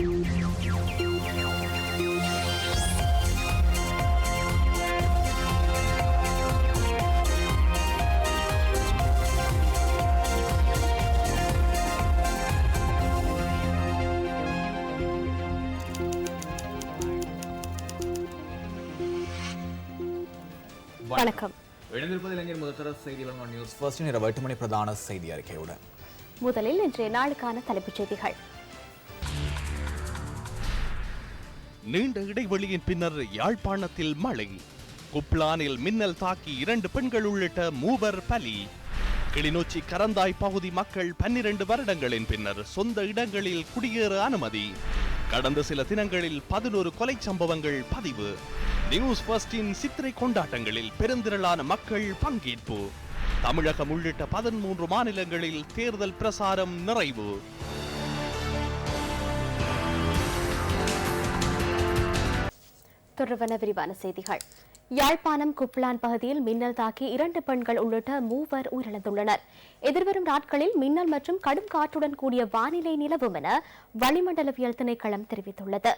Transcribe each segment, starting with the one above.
வணக்கம். இணைந்திருப்பது இளைஞர் முதல்தர செய்தி நியூஸ். ஃபர்ஸ்ட் இரவு எட்டு மணி பிரதான செய்தி அறிக்கையுடன். முதலில் இன்றைய நாளுக்கான தலைப்புச் செய்திகள். நீண்ட இடைவெளியின் பின்னர் யாழ்ப்பாணத்தில் மழை. குப்லானில் மின்னல் தாக்கி இரண்டு பெண்கள் உள்ளிட்ட மூவர் பலி. கிளிநொச்சி கரந்தாய் பகுதி மக்கள் பன்னிரண்டு வருடங்களின் பின்னர் சொந்த இடங்களில் குடியேற அனுமதி. கடந்த சில தினங்களில் பதினோரு கொலை சம்பவங்கள் பதிவு. நியூஸ் ஃபர்ஸ்டின் சித்திரை கொண்டாட்டங்களில் பெருந்திரளான மக்கள் பங்கேற்பு. தமிழகம் உள்ளிட்ட பதிமூன்று மாநிலங்களில் தேர்தல் பிரசாரம் நிறைவு. தொடர்பான விரிவான செய்திகள். யாழ்ப்பாணம் குப்லான் பகுதியில் மின்னல் தாக்கி இரண்டு பெண்கள் உள்ளிட்ட மூவர் உயிரிழந்துள்ளனர். எதிர்வரும் நாட்களில் மின்னல் மற்றும் கடும் காற்றுடன் கூடிய வானிலை நிலவும் என வளிமண்டலவியல் திணைக்களம் தெரிவித்துள்ளது.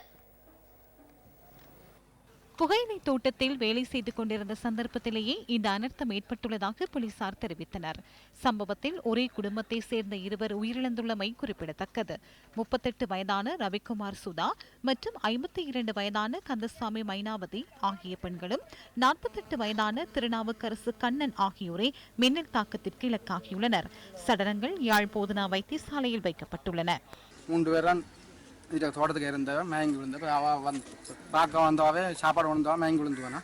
புகையிலை தோட்டத்தில் வேலை செய்து கொண்டிருந்த சந்தர்ப்பத்திலேயே இந்த அனர்த்தம் ஏற்பட்டுள்ளதாக போலீசார் தெரிவித்தனர். சம்பவத்தில் ஒரே குடும்பத்தை சேர்ந்த இருவர் உயிரிழந்துள்ளமை குறிப்பிடத்தக்கது. முப்பத்தெட்டு வயதான ரவிக்குமார் சுதா மற்றும் ஐம்பத்தி இரண்டு வயதான கந்தசாமி மைனாவதி ஆகிய பெண்களும் நாற்பத்தெட்டு வயதான திருநாவுக்கரசு கண்ணன் ஆகியோரே மின்னல் தாக்கத்திற்கு இலக்காகியுள்ளனர். சடலங்கள் யாழ் போதனா வைத்தியசாலையில் வைக்கப்பட்டுள்ளன. மூன்று இதில் தோட்டத்துக்கு இருந்தவன் மயங்கி விழுந்தவ அவள் வந்து பார்க்க வந்தவாவே சாப்பாடு வந்தவா மயங்கி விழுந்துவானா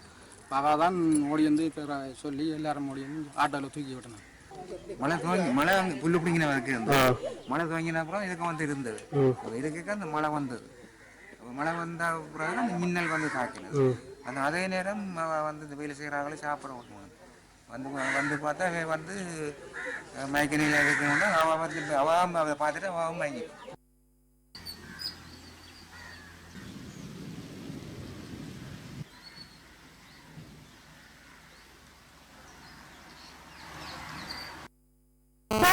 அவள் தான் ஓடி வந்து இப்போ சொல்லி எல்லாரும் ஓடி வந்து ஆட்டோவில் தூக்கி விட்டணும் மழை துவங்கி மழை அங்க புல்லு பிடிங்கின வரைக்கும் இருந்தது மழை துவங்கின அப்புறம் இதுக்கு வந்து இருந்தது அப்ப இதுக்கு அந்த மழை வந்தது மழை வந்த பிறகு அந்த மின்னல் வந்து தாக்கினது அந்த அதே நேரம் வந்து இந்த வேலை செய்கிறாங்களே சாப்பிட விட்டுவாங்க வந்து வந்து பார்த்தா வந்து மயக்க நிலை இருக்கணும்னா அவள் வந்து அவள் அதை பார்த்துட்டு அவன் மயங்கி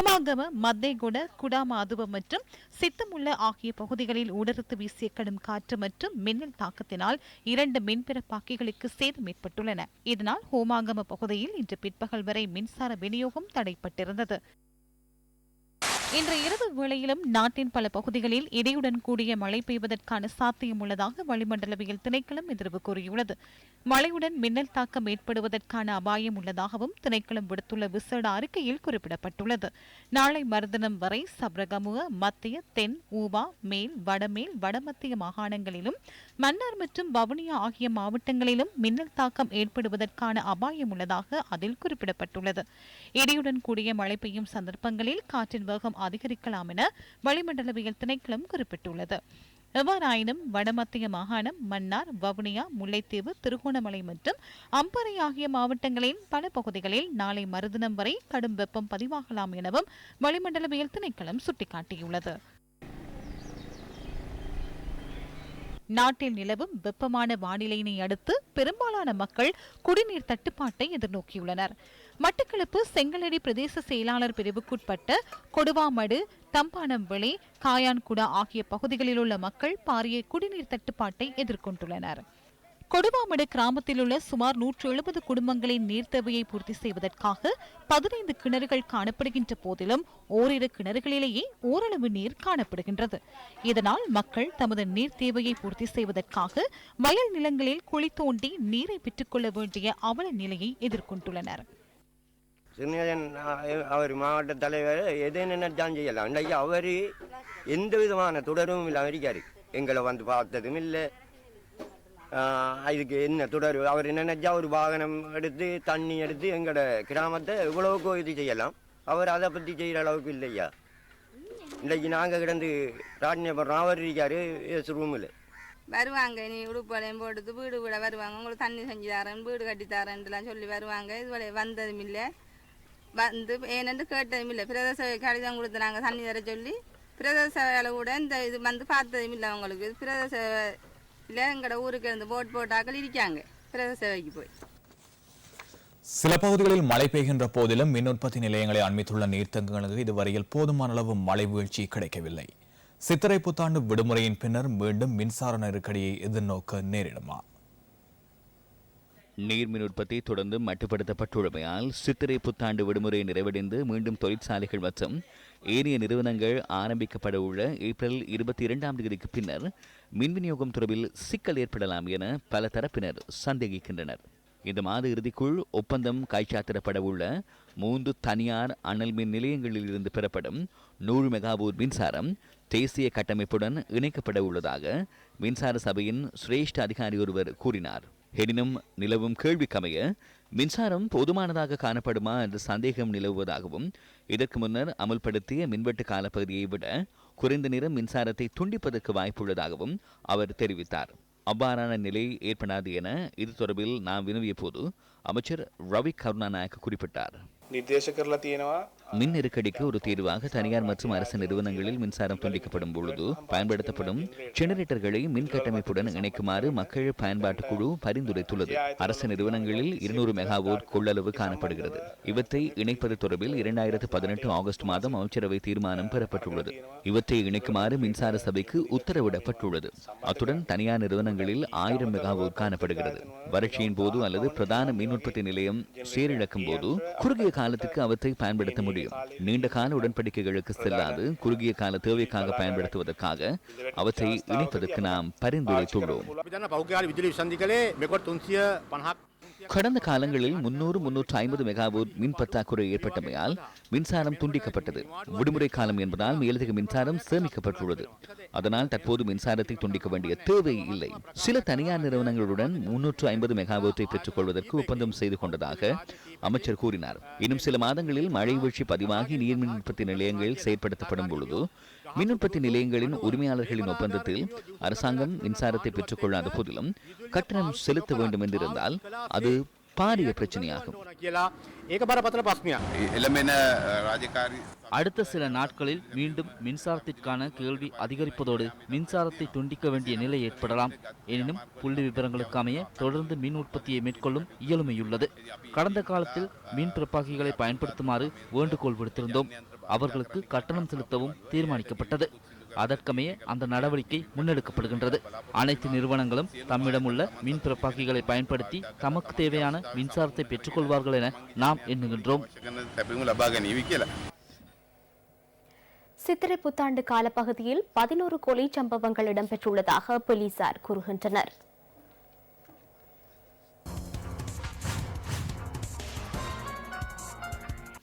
சமாகம மத்தேகுட குடாமாதுவ மற்றும் சித்தமுள்ள ஆகிய பகுதிகளில் ஊடறுத்து வீசிய கடும் காற்று மற்றும் மின்னல் தாக்கத்தினால் இரண்டு மின்பிறப்பாக்கிகளுக்கு சேதம் ஏற்பட்டுள்ளன. இதனால் ஹோமாகம பகுதியில் இன்று பிற்பகல் வரை மின்சார விநியோகம் தடைப்பட்டிருந்தது. இன்று இரவு வேளையிலும் நாட்டின் பல பகுதிகளில் இடியுடன் கூடிய மழை பெய்வதற்கான சாத்தியம் உள்ளதாக வளிமண்டலவியல் திணைக்களம் எதிர்வு கூறியுள்ளது. மழையுடன் மின்னல் தாக்கம் ஏற்படுவதற்கான அபாயம் உள்ளதாகவும் திணைக்களம் விடுத்துள்ள விசேட அறிக்கையில் குறிப்பிடப்பட்டுள்ளது. நாளை மறுதினம் வரை சப்ரகமுக மத்திய தென் ஊவா மேல் வடமேல் வடமத்திய மாகாணங்களிலும் மன்னார் மற்றும் வவுனியா ஆகிய மாவட்டங்களிலும் மின்னல் தாக்கம் ஏற்படுவதற்கான அபாயம் உள்ளதாக அதில் குறிப்பிடப்பட்டுள்ளது. இடியுடன் கூடிய மழை பெய்யும் சந்தர்ப்பங்களில் காற்றின் வேகம் அதிகரிக்கலாம் என வளிமண்டலவியல் திணைக்களம் குறிப்பிட்டுள்ளது. எவ்வாறாயினும் வடமத்திய மாகாணம் மன்னார் வவுனியா முல்லைத்தீவு திருகோணமலை மற்றும் அம்பரை ஆகிய மாவட்டங்களின் பல பகுதிகளில் நாளை மறுதினம் வரை கடும் வெப்பம் பதிவாகலாம் எனவும் வளிமண்டலவியல் திணைக்களம் சுட்டிக்காட்டியுள்ளது. நாட்டில் நிலவும் வெப்பமான வானிலையினை அடுத்து பெரும்பாலான மக்கள் குடிநீர் தட்டுப்பாட்டை எதிர்நோக்கியுள்ளனர். மட்டக்களப்பு செங்கலடி பிரதேச செயலாளர் பிரிவுக்குட்பட்ட கொடுவாமடு தம்பானம்வெளி காயான்குடா ஆகிய பகுதிகளில் உள்ள மக்கள் பாரிய குடிநீர் தட்டுப்பாட்டை எதிர்கொண்டுள்ளனர். கொடுவாமடு கிராமத்தில் உள்ள சுமார் நூற்று எழுபது குடும்பங்களின் நீர் தேவையை பூர்த்தி செய்வதற்காக பதினைந்து கிணறுகள் காணப்படுகின்ற போதிலும் ஓரிரு கிணறுகளிலேயே ஓரளவு நீர் காணப்படுகின்றது. இதனால் மக்கள் தமது நீர் தேவையை பூர்த்தி செய்வதற்காக வயல் நிலங்களில் குழி தோண்டி நீரை பெற்றுக்கொள்ள வேண்டிய அவல நிலையை எதிர்கொண்டுள்ளனர். சின்னதன் அவர் மாவட்ட தலைவர் எதை நினைச்சாலும் செய்யலாம். இன்றைக்கு அவர் எந்த விதமான தொடரும் இல்லை அமெரிக்காரு. எங்களை வந்து பார்த்ததும் இல்லை. இதுக்கு என்ன தொடர் அவர் நினைச்சா ஒரு வாகனம் எடுத்து தண்ணி எடுத்து எங்களோட கிராமத்தை இவ்வளவுக்கோ இது செய்யலாம்? அவர் அதை பற்றி செய்கிற அளவுக்கு இல்லையா? இன்றைக்கு நாங்கள் கிடந்து ராஜ்யபுரம் அவர் இருக்காரு ரூமில் வருவாங்க. நீ உடுப்பாளையம் போட்டு வீடு வீட வருவாங்க. உங்களுக்கு தண்ணி செஞ்சு தரேன் வீடு கட்டி தரேன்லாம் சொல்லி வருவாங்க. இதுவரை வந்ததும் இல்லை. வந்து ஏனென்று கேட்டதும் இல்லை பிரதேச சபை கடிதம் கொடுத்துனாங்க தண்ணி தர சொல்லி பிரதேச சபையில் கூட இந்த இது வந்து பார்த்ததும் இல்லை அவங்களுக்கு. பிரதேச சபையில் எங்களோட ஊருக்கு இருந்து போட் போட்டாக்கள் இருக்காங்க பிரதேச சபைக்கு போய். சில பகுதிகளில் மழை பெய்கின்ற போதிலும் மின் உற்பத்தி நிலையங்களை அண்மித்துள்ள நீர்த்தங்களுக்கு இதுவரையில் போதுமான அளவு மழை வீழ்ச்சி கிடைக்கவில்லை. சித்திரை புத்தாண்டு விடுமுறையின் பின்னர் மீண்டும் மின்சார நெருக்கடியை எதிர்நோக்க நேரிடுமா? நீர்மின் உற்பத்தி தொடர்ந்து மட்டுப்படுத்தப்பட்டுள்ளமையால் சித்திரை புத்தாண்டு விடுமுறை நிறைவடைந்து மீண்டும் தொழிற்சாலைகள் மற்றும் ஏனைய நிறுவனங்கள் ஆரம்பிக்கப்பட உள்ள ஏப்ரல் இருபத்தி இரண்டாம் தேதிக்கு பின்னர் மின் விநியோகம் தொடர்பில் சிக்கல் ஏற்படலாம் என பல தரப்பினர் சந்தேகிக்கின்றனர். இந்த மாத இறுதிக்குள் ஒப்பந்தம் கைச்சாத்திடப்பட உள்ள மூன்று தனியார் அனல் மின் நிலையங்களில் இருந்து பெறப்படும் நூறு மெகாவூர் மின்சாரம் தேசிய கட்டமைப்புடன் இணைக்கப்பட உள்ளதாக மின்சார சபையின் சிரேஷ்ட அதிகாரி ஒருவர் கூறினார். எனினும் நிலவும் கேள்விக்கமைய மின்சாரம் போதுமானதாக காணப்படுமா என்ற சந்தேகம் நிலவுவதாகவும் இதற்கு முன்னர் அமுல்படுத்திய மின்வெட்டு காலப்பகுதியை விட குறைந்த நேரம் மின்சாரத்தை துண்டிப்பதற்கு வாய்ப்புள்ளதாகவும் அவர் தெரிவித்தார். அவ்வாறான நிலை ஏற்படாது என இது தொடர்பில் நாம் வினவிய போது அமைச்சர் ரவி கருணாநாயக் குறிப்பிட்டார். மின் நெருக்கடிக்கு ஒரு தீர்வாக தனியார் மற்றும் அரசு நிறுவனங்களில் மின்சாரம் துண்டிக்கப்படும் பொழுது பயன்படுத்தப்படும் ஜெனரேட்டர்களை மின் கட்டமைப்புடன் இணைக்குமாறு மக்கள் பயன்பாட்டு குழு பரிந்துரைத்துள்ளது. அரசு நிறுவனங்களில் இருநூறு மெகாவோட் கொள்ளளவு காணப்படுகிறது. இவற்றை இணைப்பது தொடர்பில் இரண்டாயிரத்து பதினெட்டு ஆகஸ்ட் மாதம் அமைச்சரவை தீர்மானம் பெறப்பட்டுள்ளது. இவற்றை இணைக்குமாறு மின்சார சபைக்கு உத்தரவிடப்பட்டுள்ளது. அத்துடன் தனியார் நிறுவனங்களில் ஆயிரம் மெகாவோட் காணப்படுகிறது. வறட்சியின் போது அல்லது பிரதான மின் உற்பத்தி நிலையம் சீரிழக்கும் போது குறுகிய காலத்துக்கு அவற்றை பயன்படுத்த முடியும். நீண்ட கால உடன்படிக்கைகளுக்கு செல்லாது குறுகிய கால தேவைக்காக பயன்படுத்துவதற்காக அவற்றை இணைப்பதற்கு நாம் பரிந்துரைத்துள்ளோம். கடந்த காலங்களில் முன்னூறு முன்னூற்று ஐம்பது மெகாவோட் மின் பற்றாக்குறை ஏற்பட்டமையால் மின்சாரம் துண்டிக்கப்பட்டது. விடுமுறை காலம் என்பதால் மேலதிக மின்சாரம் சேமிக்கப்பட்டுள்ளது. அதனால் தற்போது மின்சாரத்தை துண்டிக்க வேண்டிய தேவை இல்லை. சில தனியார் நிறுவனங்களுடன் முன்னூற்று ஐம்பது மெகாவோட்டை பெற்றுக் கொள்வதற்கு ஒப்பந்தம் செய்து கொண்டதாக அமைச்சர் கூறினார். இன்னும் சில மாதங்களில் மழை வீழ்ச்சி பதிவாகி நீர் மின் உற்பத்தி நிலையங்கள் செயற்படுத்தப்படும் பொழுது மின் உற்பத்தி நிலையங்களின் உரிமையாளர்களின் ஒப்பந்தத்தில் அரசாங்கம் மின்சாரத்தை பெற்றுக்கொள்ளாத போதிலும் கட்டணம் செலுத்த வேண்டும் என்றிருந்தால் அது பாரிய பிரச்சனையாகும். அடுத்த சில நாட்களில் மீண்டும் மின்சாரத்திற்கான கேள்வி அதிகரிப்பதோடு மின்சாரத்தை துண்டிக்க வேண்டிய நிலை ஏற்படலாம். எனினும் புள்ளி விவரங்களுக்கு அமைய தொடர்ந்து மின் உற்பத்தியை மேற்கொள்ளும் இயலுமையுள்ளது. கடந்த காலத்தில் மின் பிறப்பாகிகளை பயன்படுத்துமாறு வேண்டுகோள் விடுத்திருந்தோம். அவர்களுக்கு கட்டணம் செலுத்தவும் தீர்மானிக்கப்பட்டது. அதற்கமைய அந்த நடவடிக்கை முன்னெடுக்கப்படுகின்றது. அனைத்து நிறுவனங்களும் தம்மிடம் உள்ள மின் பிறப்பாக்கிகளை பயன்படுத்தி தமக்கு தேவையான மின்சாரத்தை பெற்றுக்கொள்வார்கள் என நாம் எண்ணுகின்றோம். சித்திரை புத்தாண்டு காலப்பகுதியில் பதினோரு கொலை சம்பவங்கள் இடம்பெற்றுள்ளதாக போலீசார் கூறுகின்றனர்.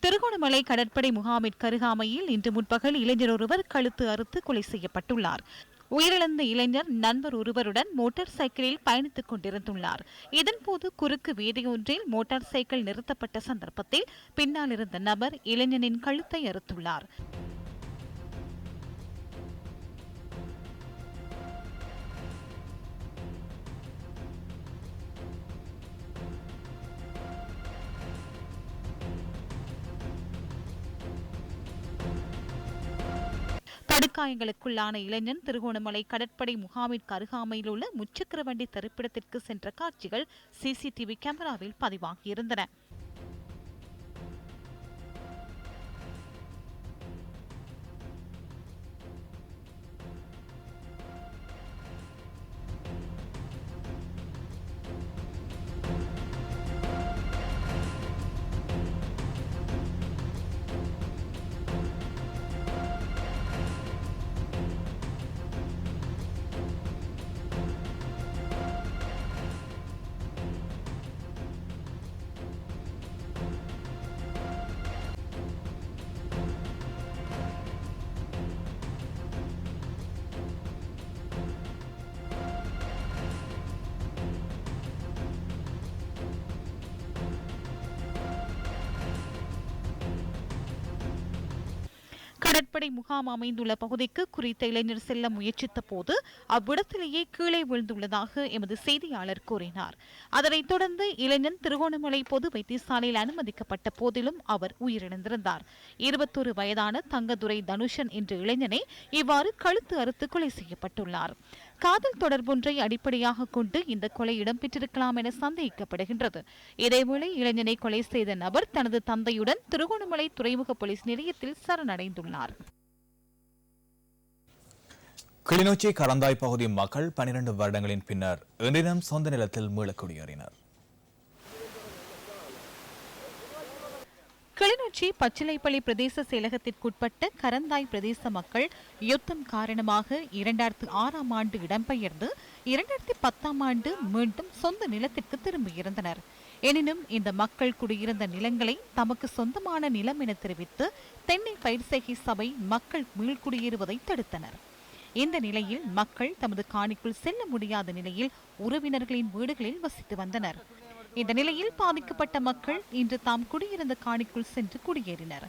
திருகோணமலை கடற்படை முகாமிற்கு அருகாமையில் இன்று முற்பகல் இளைஞர் ஒருவர் கழுத்து அறுத்து கொலை செய்யப்பட்டுள்ளார். உயிரிழந்த இளைஞர் நண்பர் ஒருவருடன் மோட்டார் சைக்கிளில் பயணித்துக் கொண்டிருந்துள்ளார். இதன்போது குறுக்கு வீதியொன்றில் மோட்டார் சைக்கிள் நிறுத்தப்பட்ட சந்தர்ப்பத்தில் பின்னால் இருந்த நபர் இளைஞனின் கழுத்தை அறுத்துள்ளார். படுகாயங்களுக்குள்ளான இளைஞன் திருகோணமலை கடற்படை முகாமிற்கு அருகாமையில் உள்ள முச்சக்கர வண்டி தரிப்பிடத்திற்கு சென்ற காட்சிகள் சிசிடிவி கேமராவில் பதிவாகியிருந்தன. கடற்படை முகாம் அமைந்துள்ள பகுதிக்கு குறித்த இளைஞர் செல்ல முயற்சித்த போது அவ்விடத்திலேயே கீழே விழுந்துள்ளதாக எமது செய்தியாளர் கூறினார். அதனைத் தொடர்ந்து இளைஞன் திருகோணமலை பொது வைத்தியசாலையில் அனுமதிக்கப்பட்ட போதிலும் அவர் உயிரிழந்திருந்தார். இருபத்தொரு வயதான தங்கதுரை தனுஷன் என்ற இளைஞனை இவ்வாறு கழுத்து அறுத்து கொலை செய்யப்பட்டுள்ளார். காதல் தொடர்பொன்றை அடிப்படையாக கொண்டு இந்த கொலை இடம்பெற்றிருக்கலாம் என சந்தேகிக்கப்படுகின்றது. இதேவேளை இளைஞனை கொலை செய்த நபர் தனது தந்தையுடன் திருகோணமலை துறைமுக போலீஸ் நிலையத்தில் சரணடைந்துள்ளார். கிளிநொச்சி கலந்தாய் பகுதி மக்கள் பனிரெண்டு வருடங்களின் பின்னர் இன்றினம் சொந்த நிலத்தில் மீளக் குடியேறினர். கிளிநொச்சி பச்சிலைப்பள்ளி பிரதேச செயலகத்திற்குட்பட்ட கரந்தாய் பிரதேச மக்கள் யுத்தம் காரணமாக இரண்டாயிரத்து ஆறாம் ஆண்டு இடம்பெயர்ந்து இரண்டாயிரத்தி பத்தாம் ஆண்டு மீண்டும் சொந்த நிலத்திற்கு திரும்பியிருந்தனர் எனினும் இந்த மக்கள் குடியிருந்த நிலங்களை தமக்கு சொந்தமான நிலம் என தெரிவித்து தென்னை பயிர் செய்கை சபை மக்கள் மீள்குடியேறுவதை தடுத்தனர். இந்த நிலையில் மக்கள் தமது காணிக்குள் செல்ல முடியாத நிலையில் உறவினர்களின் வீடுகளில் வசித்து வந்தனர். இந்த நிலையில் பாதிக்கப்பட்ட மக்கள் இன்று தாம் குடியிருந்த காணிக்குள் சென்று குடியேறினர்.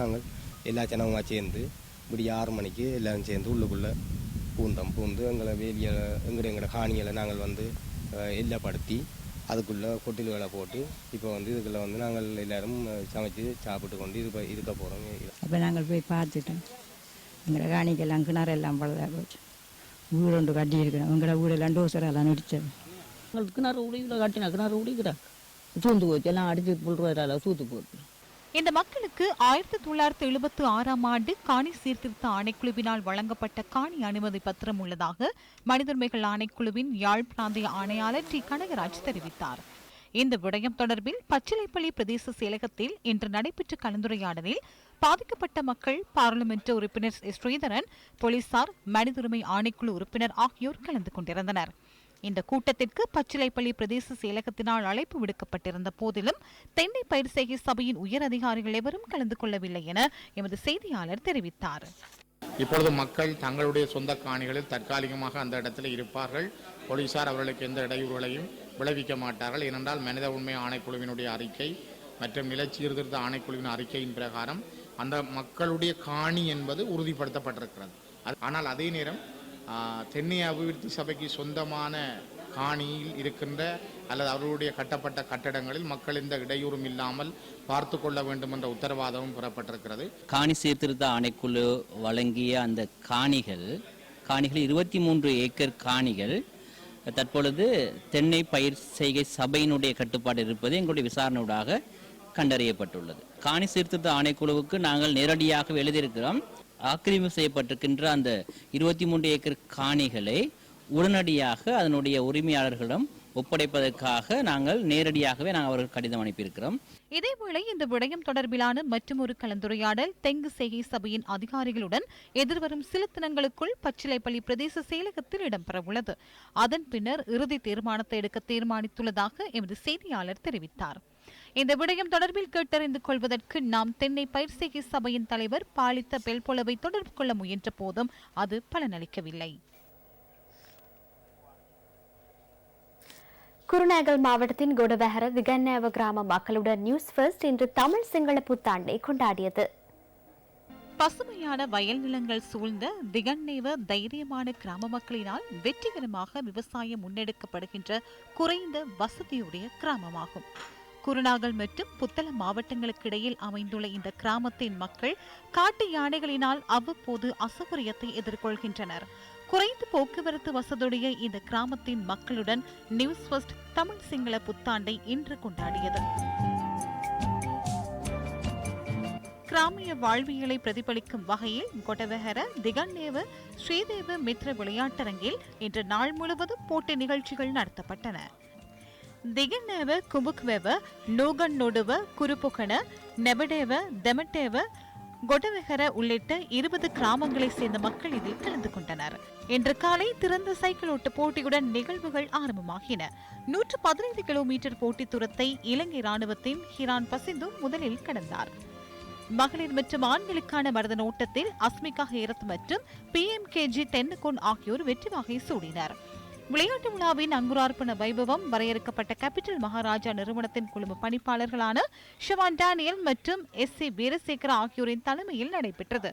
நாங்கள் எல்லா ஜனமாக சேர்ந்து இப்படி ஆறு மணிக்கு எல்லாரும் சேர்ந்து உள்ளுக்குள்ளே பூந்தோம் பூந்து எங்களை வேலியை எங்கட எங்களோட காணிகளை நாங்கள் வந்து எல்லப்படுத்தி அதுக்குள்ளே கொட்டில்களை போட்டு இப்போ வந்து இதுக்குள்ளே வந்து நாங்கள் எல்லாரும் சமைச்சு சாப்பிட்டு கொண்டு இருக்க இருக்க போகிறோம் அப்போ நாங்கள் போய் பார்த்துட்டோம். எங்களை காணிக்கெல்லாம் கிணறெல்லாம் பழுதாக போச்சு. வீடு ஒன்று கட்டியிருக்கிறோம் எங்களோட வீடெல்லாம் டோசரெல்லாம் நடிச்சது எங்களுக்கு கிணறு உடையில கட்டினா கிணறு உடைக்கிறா தூந்து போச்சு. எல்லாம் அடிச்சு புல்றால தூத்து போட்டு இந்த மக்களுக்கு ஆயிரத்தி தொள்ளாயிரத்தி எழுபத்தி ஆறாம் ஆண்டு காணி சீர்திருத்த ஆணைக்குழுவினால் வழங்கப்பட்ட காணி அனுமதி பத்திரம் உள்ளதாக மனிதுரிமைகள் ஆணைக்குழுவின் யாழ் பிராந்திய ஆணையாளர் டி. கனகராஜ் தெரிவித்தார். இந்த விடயம் தொடர்பில் பச்சிலைப்பள்ளி பிரதேச செயலகத்தில் இன்று நடைபெற்ற கலந்துரையாடலில் பாதிக்கப்பட்ட மக்கள் பாராளுமன்ற உறுப்பினர் ஸ்ரீதரன் போலீசார் மனிதுரிமை ஆணைக்குழு உறுப்பினர் ஆகியோர் கலந்து கொண்டிருந்தனர். இந்த கூட்டத்திற்கு பச்சிலைப்பள்ளி பிரதேச செயலகத்தினால் அழைப்பு விடுக்கப்பட்டிருந்த போதிலும் தென்னை பயிர் செய்கை சபையின் உயர் அதிகாரிகள் எவரும் கலந்து கொள்ளவில்லை என எமது செய்தியாளர் தெரிவித்தார். இப்பொழுது மக்கள் தங்களுடைய சொந்த காணிகளில் தற்காலிகமாக அந்த இடத்தில் இருப்பார்கள். போலீசார் அவர்களுக்கு எந்த இடையூறுகளையும் விளைவிக்க மாட்டார்கள். ஏனென்றால் மனித உண்மை ஆணைக்குழுவினுடைய அறிக்கை மற்றும் நிலச்சீர்திருத்த ஆணைக்குழுவின் அறிக்கையின் பிரகாரம் அந்த மக்களுடைய காணி என்பது உறுதிப்படுத்தப்பட்டிருக்கிறது. அது- ஆனால் அதே நேரம் தென்னை அபிவிருத்தி சபைக்கு சொந்தமான காணியில் இருக்கின்ற அல்லது அவர்களுடைய கட்டப்பட்ட கட்டடங்களில் மக்கள் எந்த இடையூறும் இல்லாமல் பார்த்து கொள்ள வேண்டும் என்ற உத்தரவாதமும் பெறப்பட்டிருக்கிறது. காணி சீர்திருத்த ஆணைக்குழு வழங்கிய அந்த காணிகள் காணிகள் இருபத்தி மூன்று ஏக்கர் காணிகள் தற்பொழுது தென்னை பயிர் செய்கை சபையினுடைய கட்டுப்பாடு இருப்பது எங்களுடைய விசாரணையூடாக கண்டறியப்பட்டுள்ளது. காணி சீர்திருத்த ஆணைக்குழுவுக்கு நாங்கள் நேரடியாக எழுதியிருக்கிறோம் ஆக்கிரமிப்பு செய்யப்பட்டிருக்கின்ற அந்த இருபத்தி மூன்று ஏக்கர் காணிகளை உடனடியாக அதனுடைய உரிமையாளர்களிடம் ஒப்படைப்பதற்காக நாங்கள் நேரடியாகவே நாங்கள் அவர்கள் கடிதம் அனுப்பியிருக்கிறோம். இதேவேளை இந்த விடயம் தொடர்பிலான மற்றொரு கலந்துரையாடல் தெங்கு செய்கை சபையின் அதிகாரிகளுடன் எதிர்வரும் சில தினங்களுக்குள் பச்சிலைப்பள்ளி பிரதேச செயலகத்தில் இடம்பெறவுள்ளது அதன் பின்னர் இறுதி தீர்மானத்தை எடுக்க தீர்மானித்துள்ளதாக எமது செய்தியாளர் தெரிவித்தார். இந்த விடயம் தொடர்பில் கேட்டறிந்து கொள்வதற்கு நாம் தென்னை பயிர் செய்கை சபையின் தலைவர் பாலித்த பெல்பொலவை தொடர்பு கொள்ள முயன்ற போதும் அது பலனளிக்கவில்லை. குருநாகல் மாவட்டத்தின் கொடவஹர விகன்னேவ கிராம மக்களுடன் நியூஸ் ஃபர்ஸ்ட் இன்று தமிழ் சிங்கள புத்தாண்டை கொண்டாடியது. பசுமையான வயல் நிலங்கள் சூழ்ந்த திகன்னேவ தைரியமான கிராம மக்களினால் வெற்றிகரமாக விவசாயம் முன்னெடுக்கப்படுகின்ற குறைந்த வசதியுடைய கிராமமாகும். குருநாகல் மற்றும் புத்தளம் மாவட்டங்களுக்கு இடையில் அமைந்துள்ள இந்த கிராமத்தின் மக்கள் காட்டு யானைகளினால் அவ்வப்போது அசௌகரியத்தை எதிர்கொள்கின்றனர். குறைந்த போக்குவரத்து வசதியுடைய இந்த கிராமத்தின் மக்களுடன் நியூஸ் ஃபர்ஸ்ட் தமிழ் சிங்கள புத்தாண்டை இன்று கொண்டாடியது. கிராமிய வாழ்வியலை பிரதிபலிக்கும் வகையில் கொடவஹர திகன்னேவ ஸ்ரீதேவ மித்ர விளையாட்டரங்கில் இன்று நாள் முழுவதும் போட்டி நிகழ்ச்சிகள் நடத்தப்பட்டன. திகன்னேவ குபுக்வெவ நோகன் நொடுவ குருப்புகன நெபடேவ தெமட்டேவ கொடவெகர உள்ளிட்ட இருபது கிராமங்களை சேர்ந்த மக்கள் இதில் கலந்து கொண்டனர். இன்று காலை திறந்த சைக்கிள் ஓட்ட போட்டியுடன் நிகழ்வுகள் ஆரம்பமாகின. நூற்று பதினைந்து கிலோமீட்டர் போட்டி தூரத்தை இலங்கை ராணுவத்தின் ஹிரான் பசிந்து முதலில் கடந்தார். மகளிர் மற்றும் ஆண்களுக்கான மரதன் ஓட்டத்தில் அஸ்மிகா ஹேரத் மற்றும் பி எம் கேஜி தென்னகோன் ஆகியோர் வெற்றி வாகை சூடினர். விளையாட்டு விழாவின் அங்குரார்ப்பண வைபவம் வரையறுக்கப்பட்ட கேபிட்டல் மகாராஜா நிறுவனத்தின் குழும பணிப்பாளர்களான ஷவான் டானியல் மற்றும் எஸ் சி வீரசேகர ஆகியோரின் தலைமையில் நடைபெற்றது.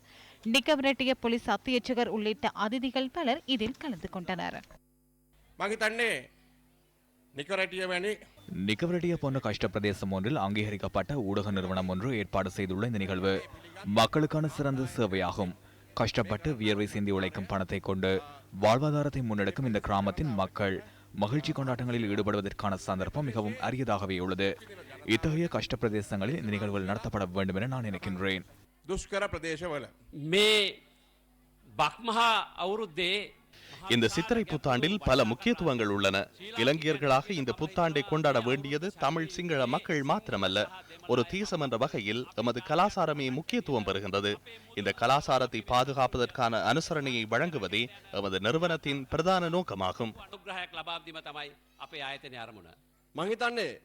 நிக்கவரட்டிய போலீஸ் அத்தியட்சகர் உள்ளிட்ட அதிதிகள் பலர் இதில் கலந்து கொண்டனர். நிக்கவரட்டிய போன்ற கஷ்ட பிரதேசம் ஒன்றில் அங்கீகரிக்கப்பட்ட ஊடக நிறுவனம் ஒன்று ஏற்பாடு செய்துள்ள இந்த நிகழ்வு. மக்களுக்கான சிறந்த சேவையாகும். கஷ்டப்பட்டு வியர்வை சிந்தி உழைக்கும் பணத்தை கொண்டு வாழ்வாதாரத்தை முன்னெடுக்கும் இந்த கிராமத்தின் மக்கள் மகிழ்ச்சி கொண்டாட்டங்களில் ஈடுபடுவதற்கான சந்தர்ப்பம் மிகவும் அரியதாகவே உள்ளது. இத்தகைய கஷ்ட பிரதேசங்களில் இந்த நிகழ்வுகள் நடத்தப்பட வேண்டும் என நான் நினைக்கின்றேன். துஷ்கர பிரதேச மே பக்மஹா அவருத்தே இந்த சித்திரை புத்தாண்டில் பல முக்கியத்துவங்கள் உள்ளன. இலங்கையர்களாக இந்த புத்தாண்டை கொண்டாட வேண்டியது தமிழ் சிங்கள மக்கள் மாத்திரமல்ல. ஒரு தேசம் என்ற வகையில் எமது கலாசாரமே முக்கியத்துவம் பெறுகின்றது. இந்த கலாசாரத்தை பாதுகாப்பதற்கான அனுசரணையை வழங்குவதே எமது நிறுவனத்தின் பிரதான நோக்கமாகும். மகிதாண்டே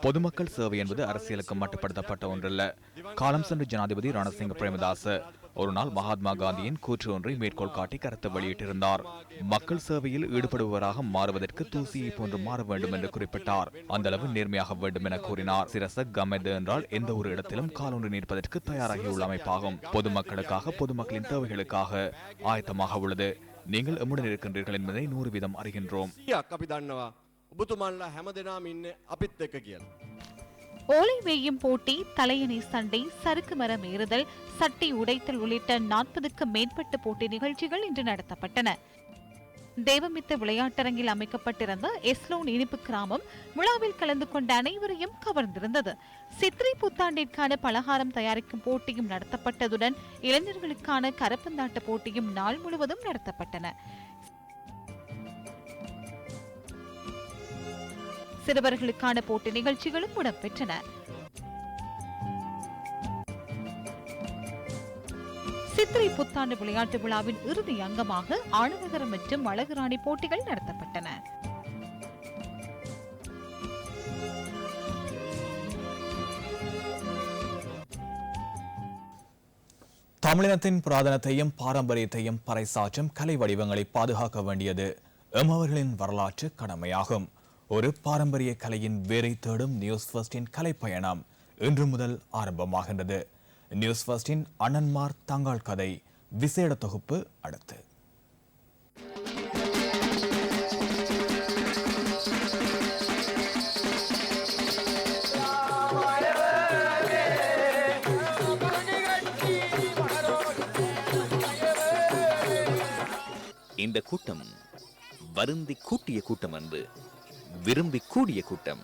பொதுமக்கள் சேவை என்பது அரசியலுக்கு மட்டுப்படுத்தப்பட்ட ஒன்றல்ல. காலம் சென்று ஜனாதிபதி ரணசிங்க பிரேமதாச. ஒரு நாள் மகாத்மா காந்தியின் கூற்று ஒன்றை மேற்கோள் காட்டி கருத்து வெளியிட்டிருந்தார் மக்கள் சேவையில் ஈடுபடுபவராக மாறுவதற்கு தூசியை போன்று மாற வேண்டும் என்று குறிப்பிட்டார் அந்த அளவு நேர்மையாக வேண்டும் என கூறினார் சிரச கமெது என்றால் எந்த ஒரு இடத்திலும் காலொன்று நிற்பதற்கு தயாராகியுள்ள அமைப்பாகும் பொதுமக்களுக்காக பொதுமக்களின் தேவைகளுக்காக ஆயத்தமாக உள்ளது நீங்கள் எம்முடன் இருக்கின்றீர்கள் என்பதை நூறு வீதம் அறிகின்றோம் යක් අපි දන්නවා ඔබතුමන්ලා හැම දෙනාම ඉන්න අපිත් එක්ක කියලා. ஓலை வேயும் போட்டி தலையணை சண்டை சறுக்கு மரம் ஏறுதல் சட்டி உடைத்தல் உள்ளிட்ட நாற்பதுக்கும் மேற்பட்ட போட்டி நிகழ்ச்சிகள் இன்று நடத்தப்பட்டன. தேவமித்த விளையாட்டரங்கில் அமைக்கப்பட்டிருந்த எஸ்லோன் இனிப்பு கிராமம் விழாவில் கலந்து கொண்ட அனைவரையும் கவர்ந்திருந்தது. சித்திரை புத்தாண்டிற்கான பலகாரம் தயாரிக்கும் போட்டியும் நடத்தப்பட்டதுடன் இளைஞர்களுக்கான கரப்பந்தாட்ட போட்டியும் நாள் முழுவதும் நடத்தப்பட்டன. சிறுவர்களுக்கான போட்டி நிகழ்ச்சிகளும் இடம்பெற்றன. சித்திரை புத்தாண்டு விளையாட்டு விழாவின் இறுதி அங்கமாக ஆணவகரம் மற்றும் அழகுராணி போட்டிகள் நடத்தப்பட்டன. தமிழினத்தின் புராதனத்தையும் பாரம்பரியத்தையும் பறைசாற்றும் கலை வடிவங்களை பாதுகாக்க வேண்டியது எம்மவர்களின் வரலாற்று கடமையாகும். ஒரு பாரம்பரிய கலையின் வேரை தேடும் நியூஸ் ஃபர்ஸ்டின் கலை பயணம் இன்று முதல் ஆரம்பமாகின்றது. நியூஸ் ஃபர்ஸ்டின் அண்ணன்மார் தங்காள் கதை. விசேட தொகுப்பு அடுத்து. இந்த கூட்டம் வருந்தி கூட்டிய கூட்டம் அன்பு விரும்பி கூடிய கூட்டம்.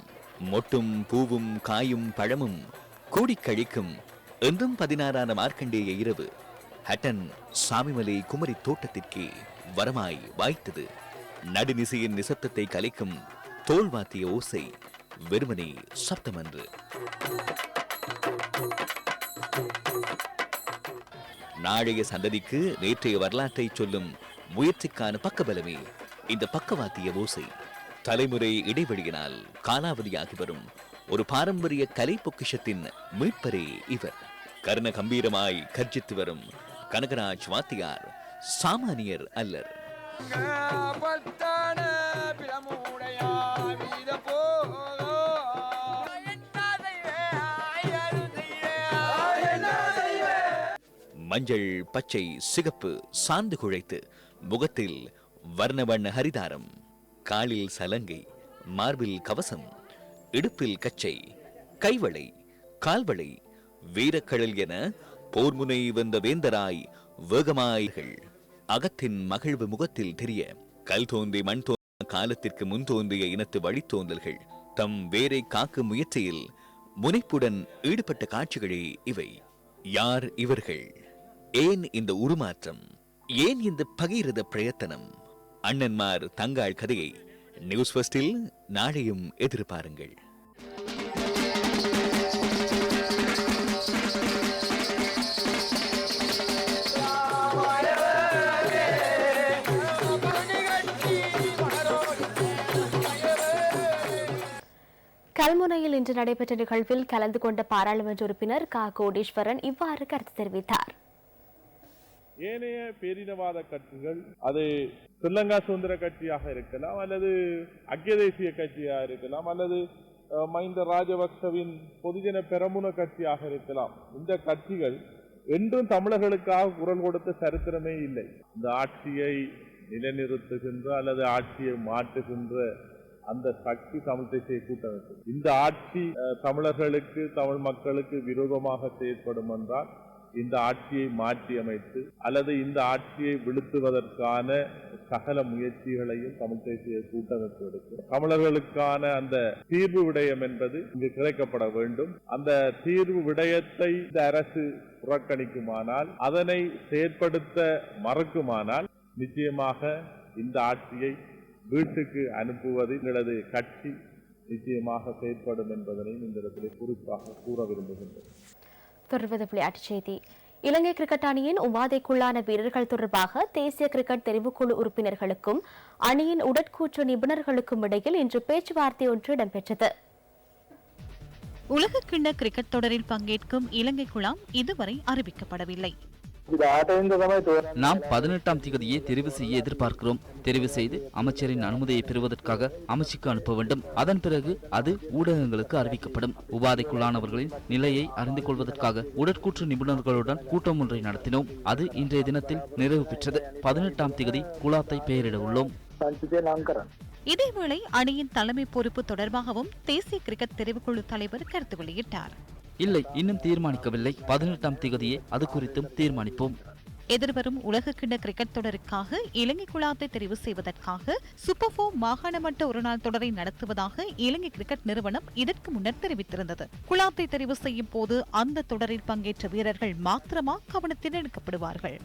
மொட்டும் பூவும் காயும் பழமும் கூடிக் கழிக்கும் என்றும் பதினாறான மார்க்கண்டேய இரவு. ஹட்டன் சாமிமலை குமரி தோட்டத்திற்கே வரமாய் வாய்த்தது. நடுநிசையின் நிசப்தத்தை கலைக்கும் தோல்வாத்திய ஓசை வெறுமனே சப்தமன்று. நாளைய சந்ததிக்கு நேற்றைய வரலாற்றை சொல்லும் முயற்சிக்கான பக்கபலமே இந்த பக்கவாத்திய ஓசை. தலைமுறை இடைவெளியினால் காலாவதியாகி வரும் ஒரு பாரம்பரிய கலை பொக்கிஷத்தின் மீட்பரே இவர். கர்ண கம்பீரமாய் கர்ஜித்து வரும் கனகராஜ் வாத்தியார் சாமானியர் அல்லர். மஞ்சள் பச்சை சிகப்பு சாந்து குழைத்து முகத்தில் வர்ண வண்ண ஹரிதாரம். காலில் சலங்கை மார்பில் கவசம் இடுப்பில் கச்சை கைவளை கால்வளை வீரக்கழல் என போர்முனை வந்த வேந்தராய் வேகமாய்கள். அகத்தின் மகிழ்வு முகத்தில் தெரிய கல் தோன்றி மண் தோன்ற காலத்திற்கு முன் தோன்றிய இனத்து வழித்தோன்றல்கள் தம் வேரை காக்கும் முயற்சியில் முனைப்புடன் ஈடுபட்ட காட்சிகளே இவை. யார் இவர்கள்? ஏன் இந்த உருமாற்றம்? ஏன் இந்த பகிரத பிரயத்தனம்? அண்ணன்மார் தங்காள் கதையை நியூஸ் ஃபர்ஸ்டில் நாளையும் எதிர்பாருங்கள். கல்முனையில் இன்று நடைபெற்ற நிகழ்வில் கலந்து கொண்ட பாராளுமன்ற உறுப்பினர் கா. கோடீஸ்வரன் இவ்வாறு கருத்து தெரிவித்தார். ஏனைய பேரினவாத கட்சிகள் அது ஸ்ரீலங்கா சுதந்திர கட்சியாக இருக்கலாம் அல்லது அக்கிய தேசிய கட்சியாக இருக்கலாம் அல்லது மைந்த மஹிந்த ராஜபக்சவின் பொதுஜன பெரமுன கட்சியாக இருக்கலாம். இந்த கட்சிகள் என்றும் தமிழர்களுக்காக குரல் கொடுத்த சரித்திரமே இல்லை. இந்த ஆட்சியை நிலைநிறுத்துகின்ற அல்லது ஆட்சியை மாற்றுகின்ற அந்த சக்தி தமிழ் தேசிய கூட்டமைப்பு. இந்த ஆட்சி தமிழர்களுக்கு தமிழ் மக்களுக்கு விரோதமாக செயற்படும் என்றால் இந்த ஆட்சியை மாற்றி அமைத்து அல்லது இந்த ஆட்சியை விழுத்துவதற்கான சகல முயற்சிகளையும் தமிழ் தேசிய கூட்டமைப்பு எடுக்கும். தமிழர்களுக்கான அந்த தீர்வு விடயம் என்பது இங்கு கிடைக்கப்பட வேண்டும். அந்த தீர்வு விடயத்தை இந்த அரசு புறக்கணிக்குமானால் அதனை செயற்படுத்த மறுக்குமானால் நிச்சயமாக இந்த ஆட்சியை வீட்டுக்கு அனுப்புவது எங்களது கட்சி நிச்சயமாக செயற்படும் என்பதனையும் இந்த இடத்திலே குறிப்பாக கூற விரும்புகின்றேன் தொடர்வது விளையாட்டுச் செய்தி இலங்கை கிரிக்கெட் அணியின் உபாதைக்குள்ளான வீரர்கள் தொடர்பாக தேசிய கிரிக்கெட் தெரிவுக்குழு உறுப்பினர்களுக்கும் அணியின் உடற்கூற்று நிபுணர்களுக்கும் இடையில் இன்று பேச்சுவார்த்தை ஒன்று இடம்பெற்றது. உலகக்கிண்ண கிரிக்கெட் தொடரில் பங்கேற்கும் இலங்கை குழாம் இதுவரை அறிவிக்கப்படவில்லை. நாம் பதினெட்டாம் திகதியை தெரிவு செய்ய எதிர்பார்க்கிறோம். தெரிவு செய்து அமைச்சரின் அனுமதியை பெறுவதற்காக அமைச்சுக்கு அனுப்ப வேண்டும். அதன் பிறகு அது ஊடகங்களுக்கு அறிவிக்கப்படும். உபாதைக்குள்ளானவர்களின் நிலையை அறிந்து கொள்வதற்காக உடற்கூற்று நிபுணர்களுடன் கூட்டம் ஒன்றை நடத்தினோம். அது இன்றைய தினத்தில் நிறைவு பெற்றது. பதினெட்டாம் திகதி குழாத்தை பெயரிட உள்ளோம். இதேவேளை அணியின் தலைமை பொறுப்பு தொடர்பாகவும் தேசிய கிரிக்கெட் தெரிவுக்குழு தலைவர் கருத்து வெளியிட்டார். இல்லை இன்னும் தீர்மானிக்கவில்லை. பதினெட்டாம் திகதியே அது குறித்தும் தீர்மானிப்போம். எதிர்வரும் உலகக்கிண்ண கிரிக்கெட் தொடருக்காக இலங்கை குழாத்தை தெரிவு செய்வதற்காக சூப்பர் போர் மாகாண மட்ட ஒருநாள் தொடரை நடத்துவதாக இலங்கை கிரிக்கெட் நிறுவனம் இதற்கு முன்னர் தெரிவித்திருந்தது. குழாத்தை தெரிவு செய்யும் போது அந்த தொடரில் பங்கேற்ற வீரர்கள் மாத்திரமா கவனத்தில் எடுக்கப்படுவார்கள்.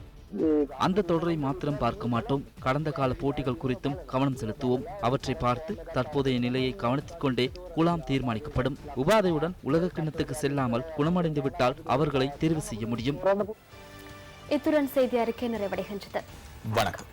அந்த தொடரை மாத்திரம் பார்க்க மாட்டோம். கடந்த கால போட்டிகள் குறித்தும் கவனம் செலுத்துவோம். அவற்றை பார்த்து தற்போதைய நிலையை கவனத்தில் கொண்டே குலாம் தீர்மானிக்கப்படும். உபாதையுடன் உலக கிண்ணத்துக்கு செல்லாமல் குணமடைந்து விட்டால் அவர்களை தெரிவு செய்ய முடியும். இத்துடன் செய்தி அறிக்கை நிறைவடைகின்றது. வணக்கம்.